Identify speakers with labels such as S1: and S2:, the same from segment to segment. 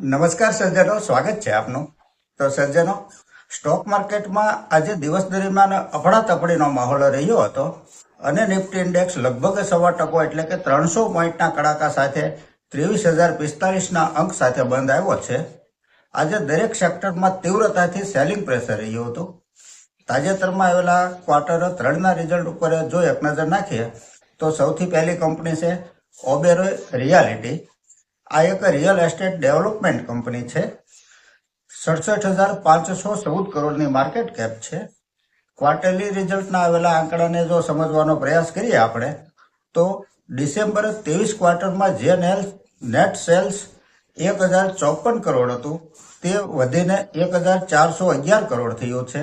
S1: નમસ્કાર સજ્જનો સ્વાગત છે આપનું. તો સજ્જનો સ્ટોક માર્કેટમાં આજે દિવસ દરમિયાન અફડાતફડીનો માહોલ રહ્યો હતો અને નિફ્ટી ઇન્ડેક્સ લગભગ સવા ટકો એટલે કે ત્રણસો પોઈન્ટના કડાકા સાથે ત્રેવીસ હજાર પિસ્તાલીસના અંક સાથે બંધ આવ્યો છે. આજે દરેક સેક્ટરમાં તીવ્રતાથી સેલિંગ પ્રેશર રહ્યું હતું. તાજેતરમાં આવેલા ક્વાર્ટર ત્રણના રિઝલ્ટ ઉપર જો એક નજર નાખીએ, તો સૌથી પહેલી કંપની છે ઓબેરોય રિયાલિટી. આ એક રિયલ એસ્ટેટ ડેવલપમેન્ટ કંપની છે. સડસઠ હજાર પાંચસો ચૌદ કરોડની માર્કેટ કેપ છે. ક્વાર્ટરલી રિઝલ્ટના આવેલા આંકડાને જો સમજવાનો પ્રયાસ કરીએ આપણે, તો ડિસેમ્બર ત્રેવીસ ક્વાર્ટરમાં જે નેટ સેલ્સ એક હજાર ચોપન કરોડ હતું, તે વધીને એક હજાર ચારસો અગિયાર કરોડ થયું છે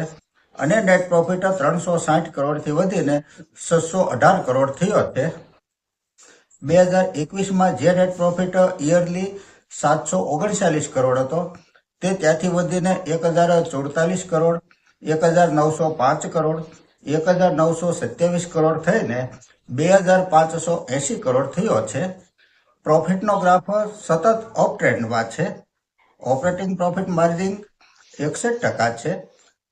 S1: અને નેટ પ્રોફિટ ત્રણસો સાઠ કરોડથી વધીને છસો અઢાર કરોડ થયો છે. બે હજાર એકવીસમાં જે નેટ પ્રોફિટ યરલી સાતસો ઓગણચાલીસ કરોડ હતો. તે ત્યાંથી વધીને એક હજાર ચોડતાલીસ કરોડ, એક હજાર નવસો પાંચ કરોડ, એક હજાર નવસો સત્યાવીસ કરોડ થઈને બે હજાર પાંચસો એસી કરોડ થયો છે. પ્રોફિટનો ગ્રાફ સતત અપ ટ્રેન્ડમાં છે. ઓપરેટિંગ પ્રોફિટ માર્જિન એકસઠ ટકા છે.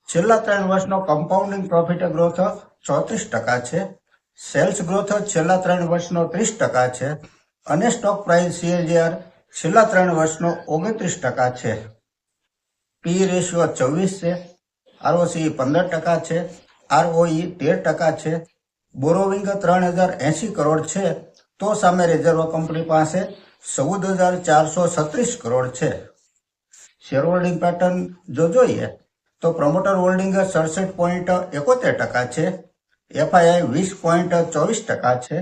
S1: છેલ્લા ત્રણ વર્ષનો કમ્પાઉન્ડિંગ પ્રોફિટ ગ્રોથ ચોત્રીસ ટકા છે. સેલ્સ ગ્રોથ છેલ્લા ત્રણ વર્ષનો ત્રીસ ટકા છે અને સ્ટોક પ્રાઇસ સીએજીઆર છેલ્લા ત્રણ વર્ષનો ઓગણત્રીસ ટકા છે. પી રેશિયો ચોવીસ છે, આરઓસી પંદર ટકા છે, આરઓઈ તેર ટકા છે, બોરોવિંગ ત્રણ હજાર એસી કરોડ છે, તો સામે રિઝર્વ કંપની પાસે ચૌદ હજાર ચારસો છત્રીસ કરોડ છે. શેર હોલ્ડિંગ પેટર્ન જો જોઈએ, તો પ્રમોટર હોલ્ડિંગ સડસઠ પોઈન્ટ એકોતેર ટકા છે એફઆઈઆઈ વીસ પોઈન્ટ ચોવીસ ટકા છે.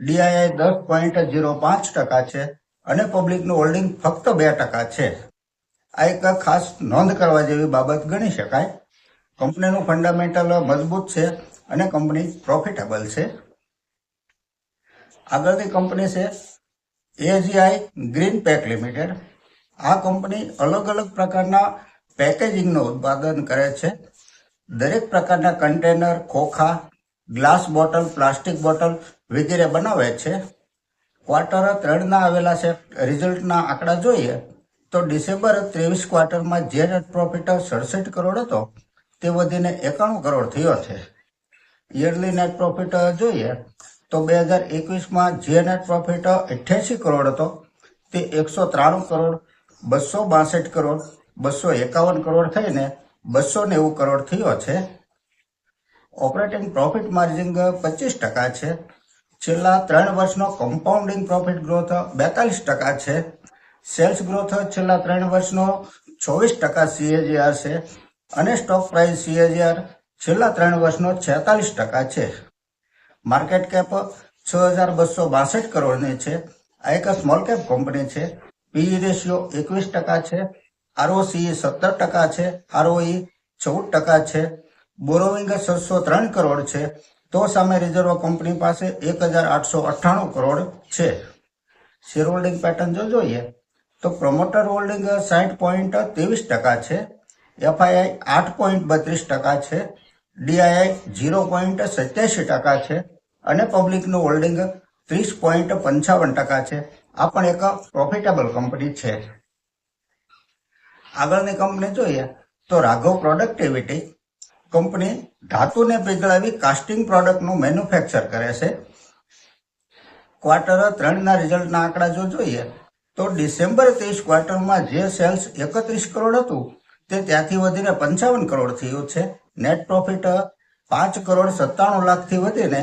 S1: ડીઆઈઆઈ દસ પોઈન્ટ ઝીરો પાંચ ટકા છે. અને પબ્લિકનું હોલ્ડિંગ ફક્ત બે ટકા છે. આ એક ખાસ નોંધ કરવા જેવી બાબત ગણી શકાય. કંપનીનું ફંડામેન્ટલ મજબૂત છે અને કંપની પ્રોફિટેબલ છે. આગળની કંપની છે એજીઆઈ ગ્રીન પેક લિમિટેડ. આ કંપની અલગ અલગ પ્રકારના પેકેજિંગનું ઉત્પાદન કરે છે. દરેક પ્રકારના કન્ટેનર, ખોખા ગ્લાસ બોટલ, પ્લાસ્ટિક બોટલ વગેરે બનાવે છે. ક્વાર્ટર ત્રણના આવેલા છે. રિઝલ્ટના આંકડા જોઈએ તો ડિસેમ્બર ત્રેવીસ ક્વાર્ટરમાં જે નેટ પ્રોફિટ સડસઠ કરોડ હતો, તે વધીને એકાણું કરોડ થયો છે. યરલી નેટ પ્રોફિટ જોઈએ તો બે હજાર એકવીસમાં જે નેટ પ્રોફિટ અઠ્યાસી કરોડ હતો, તે એકસો ત્રાણું કરોડ, બસો બાસઠ કરોડ, બસો એકાવન કરોડ થઈને બસો નેવું કરોડ થયો છે. ઓપરેટિંગ પ્રોફિટ માર્જિન પચીસ ટકા છે. છેલ્લા ત્રણ વર્ષનો કમ્પાઉન્ડિંગ પ્રોફિટ ગ્રોથ બેતાલીસ ટકા છે. સેલ્સ ગ્રોથ છેલ્લા ત્રણ વર્ષનો ચોવીસ ટકા સીએજીઆર છે અને સ્ટોક પ્રાઇસ સીએજીઆર છેલ્લા ત્રણ વર્ષનો છેતાલીસ ટકા છે. માર્કેટ કેપ છ હજાર બસો બાસઠ કરોડની છે. આ એક સ્મોલ કેપ કંપની છે. પીઈ રેશિયો એકવીસ ટકા છે. આરઓસી સત્તર ટકા છે. આરઓઈ ચૌદ ટકા છે. બોરોવિંગ છસો ત્રણ કરોડ છે. તો સામે રિઝર્વ કંપની પાસે એક હજાર આઠસો અઠ્ઠાણું કરોડ છે. શેર હોલ્ડિંગ પેટર્ન જો જોઈએ, તો પ્રમોટર હોલ્ડિંગ સાઠ પોઈન્ટ ત્રેવીસ ટકા છે. એફઆઈઆઈ આઠ પોઈન્ટ બત્રીસ ટકા છે. ડીઆઈઆઈ ઝીરો પોઈન્ટ સત્યાસી ટકા છે. અને પબ્લિકનું હોલ્ડિંગ ત્રીસ પોઈન્ટ પંચાવન ટકા છે. આ પણ એક પ્રોફિટેબલ કંપની છે. આગળની કંપની જોઈએ, તો રાઘવ પ્રોડક્ટિવિટી કંપની ધાતુને પીગળાવી કાસ્ટિંગ પ્રોડક્ટનું મેન્યુફેક્ચર કરે છે. ક્વાર્ટર ત્રણના રિઝલ્ટના આંકડા જો જોઈએ, તો ડિસેમ્બર ત્રીસ ક્વાર્ટરમાં જે સેલ્સ એકત્રીસ કરોડ હતું, તે ત્યાંથી વધીને પંચાવન કરોડ થયું છે. નેટ પ્રોફિટ પાંચ કરોડ સત્તાણું લાખથી વધીને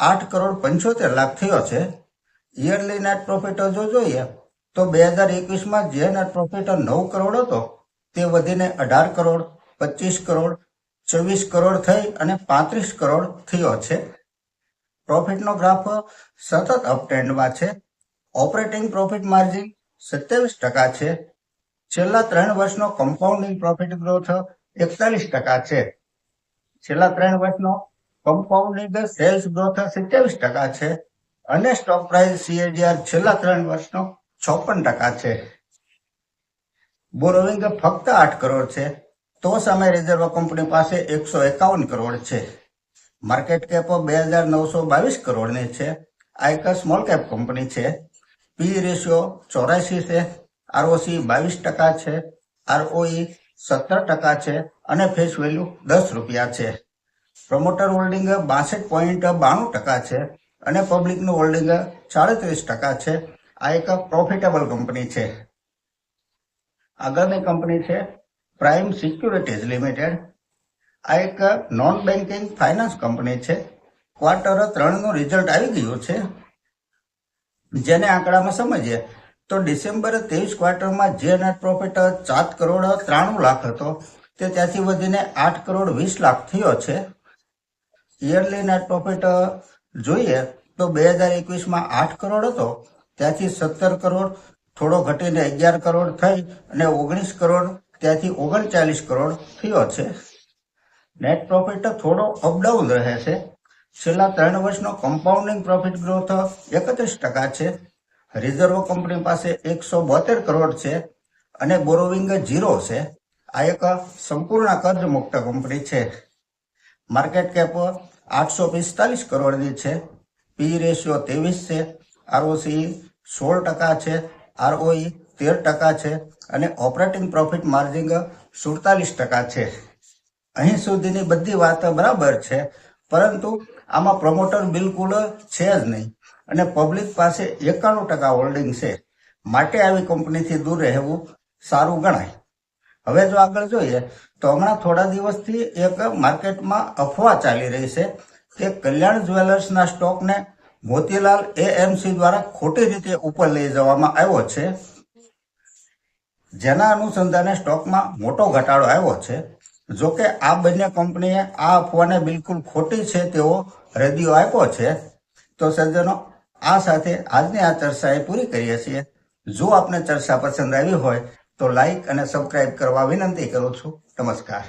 S1: આઠ કરોડ પંચોતેર લાખ થયો છે. યરલી નેટ પ્રોફિટ જો જોઈએ, તો બે હજાર એકવીસમાં જે નેટ પ્રોફિટ નવ કરોડ હતો, તે વધીને અઢાર કરોડ, પચીસ કરોડ ચોવીસ કરોડ થઈ અને પાંત્રીસ કરોડ થયો છે. પ્રોફિટનો ગ્રાફ સતત અપટ્રેન્ડમાં છે. ઓપરેટિંગ પ્રોફિટ માર્જિન સત્યાવીસ ટકા છે. છેલ્લા ત્રણ વર્ષનો કમ્પાઉન્ડિંગ પ્રોફિટ ગ્રોથ એકતાલીસ ટકા છે. છેલ્લા ત્રણ વર્ષનો કમ્પાઉન્ડિંગ સેલ્સ ગ્રોથ સત્યાવીસ ટકા છે અને સ્ટોક પ્રાઇસ સીએજીઆર છેલ્લા ત્રણ વર્ષનો છપ્પન ટકા છે. બોરોવિંગ ફક્ત આઠ કરોડ છે. તો સામે રિઝર્વ કંપની પાસે એકસો એકાવન કરોડ છે. માર્કેટ કેપ બે હજાર નવસો બાવીસ કરોડની છે. આ એક સ્મોલ કેપ કંપની છે. પી રેશિયો ચોરાશી છે. આરઓસી બાવીસ ટકા છે. આરઓઈ સત્તર ટકા છે અને ફેસ વેલ્યુ દસ રૂપિયા છે. પ્રમોટર હોલ્ડિંગ બાસઠ પોઈન્ટ બાણું ટકા છે અને પબ્લિકનું હોલ્ડિંગ સાડત્રીસ ટકા છે. આ એક પ્રોફિટેબલ કંપની છે. આગળની કંપની છે. Prime securities limited. આ એક નોન બેન્કિંગ ફાઇનાન્સ કંપની છે. ક્વાર્ટર ત્રણનું રિઝલ્ટ આવી ગયું છે. જેને આંકડામાં સમજીએ તો ડિસેમ્બર ત્રેવીસ ક્વાર્ટરમાં જે નેટ પ્રોફિટ સાત કરોડ ત્રાણું લાખ હતો, તે ત્યાંથી વધીને આઠ કરોડ વીસ લાખ થયો છે. યરલી નેટ પ્રોફિટ જોઈએ તો બે હજાર એકવીસમાં આઠ કરોડ હતો, ત્યાંથી સત્તર કરોડ, થોડો ઘટીને અગિયાર કરોડ થઈ અને ઓગણીસ કરોડ ત્યાંથી ઓગણચાલીસ કરોડ થયો છે. નેટ પ્રોફિટ થોડો અપડાઉન રહે છે. છેલ્લા ત્રણ વર્ષનો કમ્પાઉન્ડિંગ પ્રોફિટ ગ્રોથ એકત્રીસ ટકા છે. રિઝર્વ કંપની પાસે એકસો બોતેર કરોડ છે અને બોરોવિંગ ઝીરો છે. આ એક સંપૂર્ણ કર્જ મુક્ત કંપની છે. માર્કેટ કેપ આઠસો પિસ્તાલીસ કરોડની છે. પી રેશિયો ત્રેવીસ છે. આરઓસી સોળ ટકા છે. આરઓઈ તેર ટકા છે અને ઓપરેટિંગ પ્રોફિટ માર્જિન સુડતાલીસ ટકા છે. અહીં સુધીની બધી વાત બરાબર છે, પરંતુ આમાં પ્રમોટર બિલકુલ છે જ નહીં અને પબ્લિક પાસે એકાણું ટકા હોલ્ડિંગ છે. માટે આવી કંપનીથી દૂર રહેવું સારું ગણાય. હવે જો આગળ જોઈએ, તો હમણાં થોડા દિવસથી એક માર્કેટમાં અફવા ચાલી રહી છે કે કલ્યાણ જ્વેલર્સના સ્ટોકને મોતીલાલ એએમસી દ્વારા ખોટી રીતે ઉપર લઈ જવામાં આવ્યો છે. જેના અનુસંધાને સ્ટોકમાં મોટો ઘટાડો આવ્યો છે. જોકે આ બંને કંપનીએ આ અફવાને બિલકુલ ખોટી છે તેવો રેડિયો આપ્યો છે. તો સજ્જનો, આ સાથે આજની આ ચર્ચા એ પૂરી કરીએ છીએ. જો આપને ચર્ચા પસંદ આવી હોય તો લાઈક અને સબસ્ક્રાઇબ કરવા વિનંતી કરું છું. નમસ્કાર.